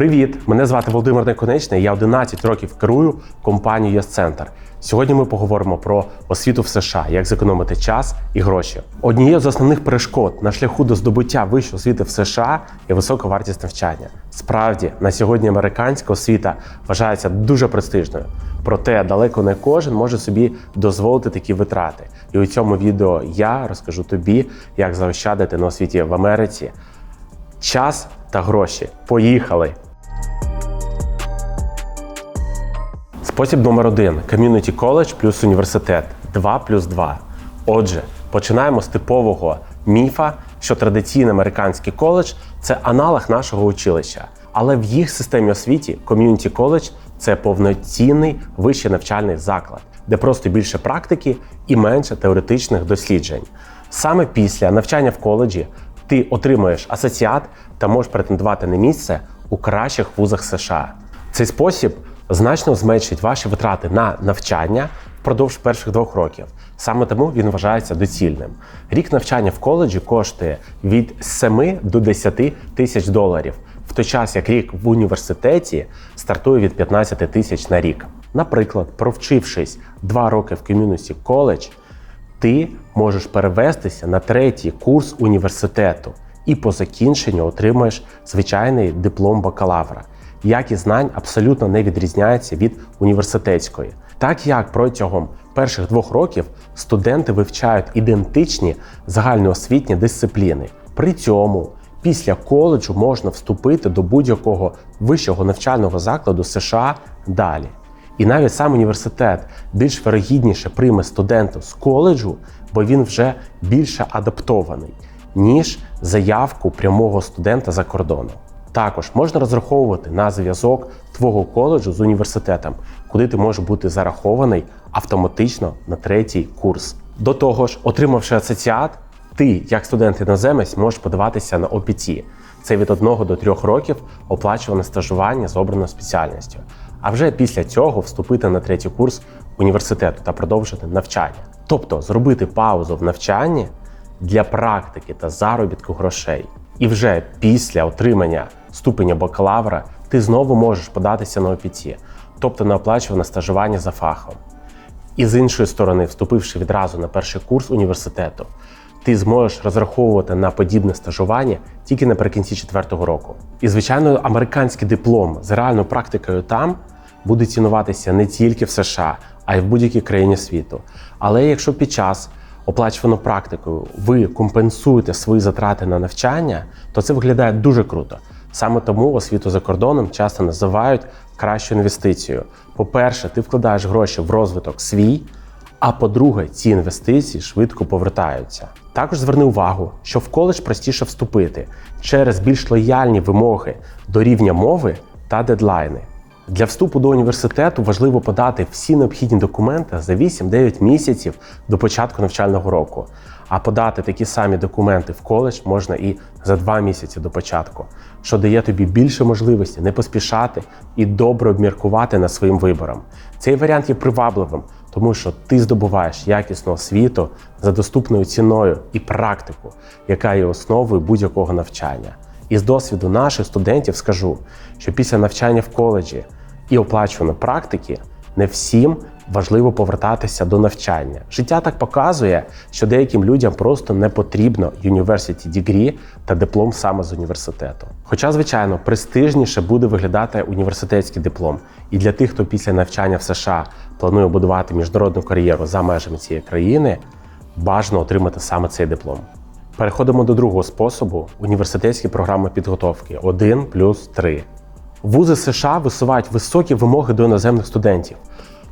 Привіт! Мене звати Володимир Неконечний. Я 11 років керую компанією Єс-Центр. Сьогодні ми поговоримо про освіту в США, як зекономити час і гроші. Однією з основних перешкод на шляху до здобуття вищої освіти в США є висока вартість навчання. Справді, на сьогодні американська освіта вважається дуже престижною. Проте далеко не кожен може собі дозволити такі витрати. І у цьому відео я розкажу тобі, як заощадити на освіті в Америці час та гроші. Поїхали! Спосіб номер один Community College плюс університет 2 плюс 2. Отже, починаємо з типового міфа, що традиційний американський коледж це аналог нашого училища. Але в їх системі освіті Community College – це повноцінний вищий навчальний заклад, де просто більше практики і менше теоретичних досліджень. Саме після навчання в коледжі ти отримуєш асоціат та можеш претендувати на місце у кращих вузах США. Цей спосіб значно зменшить ваші витрати на навчання впродовж перших двох років. Саме тому він вважається доцільним. Рік навчання в коледжі коштує від 7 до 10 тисяч доларів, в той час як рік в університеті стартує від 15 тисяч на рік. Наприклад, провчившись 2 роки в Community College, ти можеш перевестися на третій курс університету і по закінченню отримаєш звичайний диплом бакалавра. Якість знань абсолютно не відрізняється від університетської. Так як протягом перших двох років студенти вивчають ідентичні загальноосвітні дисципліни. При цьому після коледжу можна вступити до будь-якого вищого навчального закладу США далі. І навіть сам університет більш вирогідніше прийме студента з коледжу, бо він вже більше адаптований, ніж заявку прямого студента за кордоном. Також можна розраховувати на зв'язок твого коледжу з університетом, куди ти можеш бути зарахований автоматично на третій курс. До того ж, отримавши асоціат, ти, як студент-іноземець, можеш подаватися на OPT. Це від 1 до 3 років оплачуване стажування з обраною спеціальністю. А вже після цього вступити на третій курс університету та продовжити навчання. Тобто зробити паузу в навчанні для практики та заробітку грошей. І вже після отримання ступеня бакалавра ти знову можеш податися на ОПТ, тобто на оплачуване стажування за фахом. І з іншої сторони, вступивши відразу на перший курс університету, ти зможеш розраховувати на подібне стажування тільки наприкінці четвертого року. І, звичайно, американський диплом з реальною практикою там буде цінуватися не тільки в США, а й в будь-якій країні світу. Але якщо під час оплачувану практикою ви компенсуєте свої затрати на навчання, то це виглядає дуже круто. Саме тому освіту за кордоном часто називають кращою інвестицією. По-перше, ти вкладаєш гроші в розвиток свій. А по-друге, ці інвестиції швидко повертаються. Також зверни увагу, що в коледж простіше вступити через більш лояльні вимоги до рівня мови та дедлайни. Для вступу до університету важливо подати всі необхідні документи за 8-9 місяців до початку навчального року. А подати такі самі документи в коледж можна і за 2 місяці до початку, що дає тобі більше можливості не поспішати і добре обміркувати над своїм вибором. Цей варіант є привабливим, тому що ти здобуваєш якісну освіту за доступною ціною і практику, яка є основою будь-якого навчання. І з досвіду наших студентів скажу, що після навчання в коледжі і оплачуваної практики не всім важливо повертатися до навчання. Життя так показує, що деяким людям просто не потрібно University Degree та диплом саме з університету. Хоча, звичайно, престижніше буде виглядати університетський диплом. І для тих, хто після навчання в США планує будувати міжнародну кар'єру за межами цієї країни, бажано отримати саме цей диплом. Переходимо до другого способу університетські програми підготовки 1 плюс 3. Вузи США висувають високі вимоги до іноземних студентів.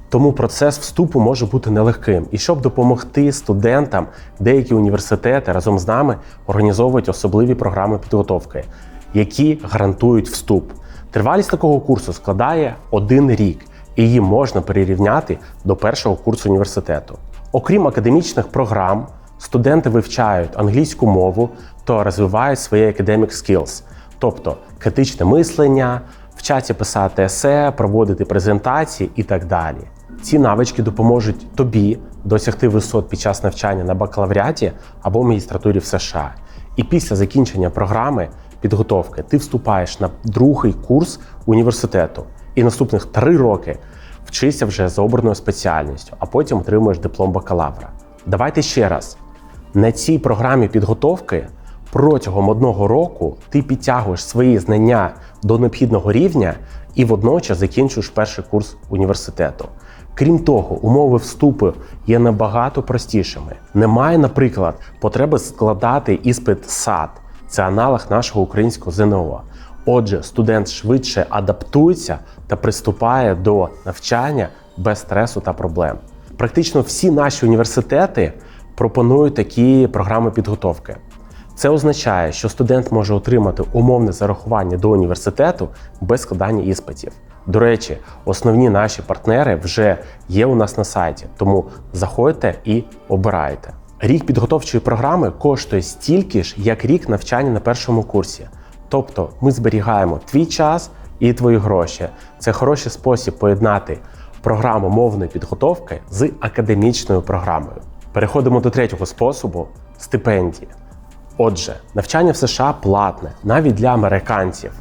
Тому процес вступу може бути нелегким. І щоб допомогти студентам, деякі університети разом з нами організовують особливі програми підготовки, які гарантують вступ. Тривалість такого курсу складає один рік, і її можна перерівняти до першого курсу університету. Окрім академічних програм, студенти вивчають англійську мову та розвивають свої academic skills, тобто критичне мислення, вчаться писати есе, проводити презентації і так далі. Ці навички допоможуть тобі досягти висот під час навчання на бакалавріаті або магістратурі в США. І після закінчення програми підготовки ти вступаєш на другий курс університету і наступних три роки вчишся вже за обраною спеціальністю, а потім отримуєш диплом бакалавра. Давайте ще раз. На цій програмі підготовки протягом одного року ти підтягуєш свої знання до необхідного рівня і водночас закінчуєш перший курс університету. Крім того, умови вступу є набагато простішими. Немає, наприклад, потреби складати іспит САД, це аналог нашого українського ЗНО. Отже, студент швидше адаптується та приступає до навчання без стресу та проблем. Практично всі наші університети пропонують такі програми підготовки. Це означає, що студент може отримати умовне зарахування до університету без складання іспитів. До речі, основні наші партнери вже є у нас на сайті, тому заходьте і обирайте. Рік підготовчої програми коштує стільки ж, як рік навчання на першому курсі. Тобто ми зберігаємо твій час і твої гроші. Це хороший спосіб поєднати програму мовної підготовки з академічною програмою. Переходимо до третього способу стипендії. Отже, навчання в США платне навіть для американців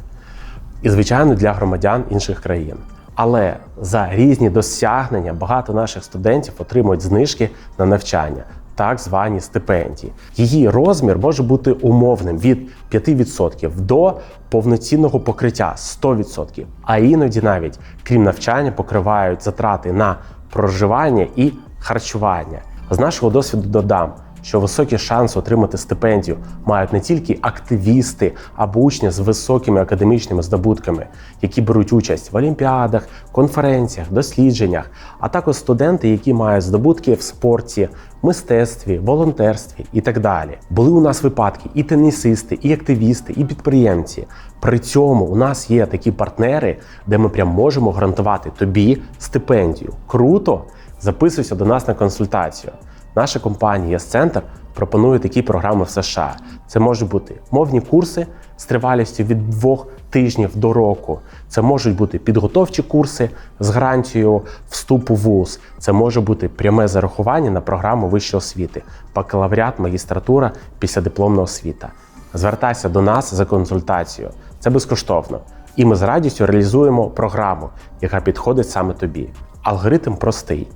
і, звичайно, для громадян інших країн. Але за різні досягнення багато наших студентів отримують знижки на навчання, так звані стипендії. Її розмір може бути умовним від 5% до повноцінного покриття 100%. А іноді навіть крім навчання покривають затрати на проживання і харчування. З нашого досвіду додам що високі шанси отримати стипендію мають не тільки активісти або учні з високими академічними здобутками, які беруть участь в олімпіадах, конференціях, дослідженнях, а також студенти, які мають здобутки в спорті, мистецтві, волонтерстві і так далі. Були у нас випадки і тенісисти, і активісти, і підприємці. При цьому у нас є такі партнери, де ми прям можемо гарантувати тобі стипендію. Круто! Записуйся до нас на консультацію. Наша компанія Yes-Center пропонує такі програми в США. Це можуть бути мовні курси з тривалістю від двох тижнів до року. Це можуть бути підготовчі курси з гарантією вступу в ВУЗ. Це може бути пряме зарахування на програму вищої освіти, бакалавріат, магістратура після дипломна освіта. Звертайся до нас за консультацією. Це безкоштовно. І ми з радістю реалізуємо програму, яка підходить саме тобі. Алгоритм простий: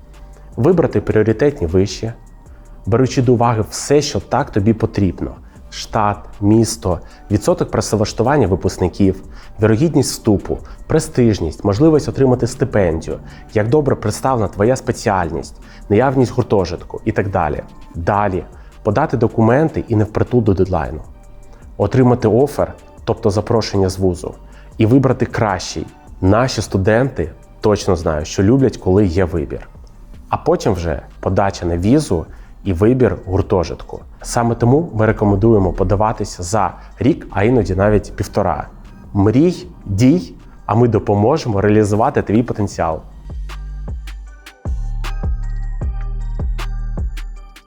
вибрати пріоритетні виші, беручи до уваги все, що так тобі потрібно: штат, місто, відсоток працевлаштування випускників, вірогідність вступу, престижність, можливість отримати стипендію, як добре представлена твоя спеціальність, наявність гуртожитку і так далі. Далі подати документи і не впритул до дедлайну, отримати офер, тобто запрошення з вузу, і вибрати кращий. Наші студенти точно знають, що люблять, коли є вибір. А потім вже подача на візу і вибір гуртожитку. Саме тому ми рекомендуємо подаватися за рік, а іноді навіть півтора. Мрій, дій, а ми допоможемо реалізувати твій потенціал.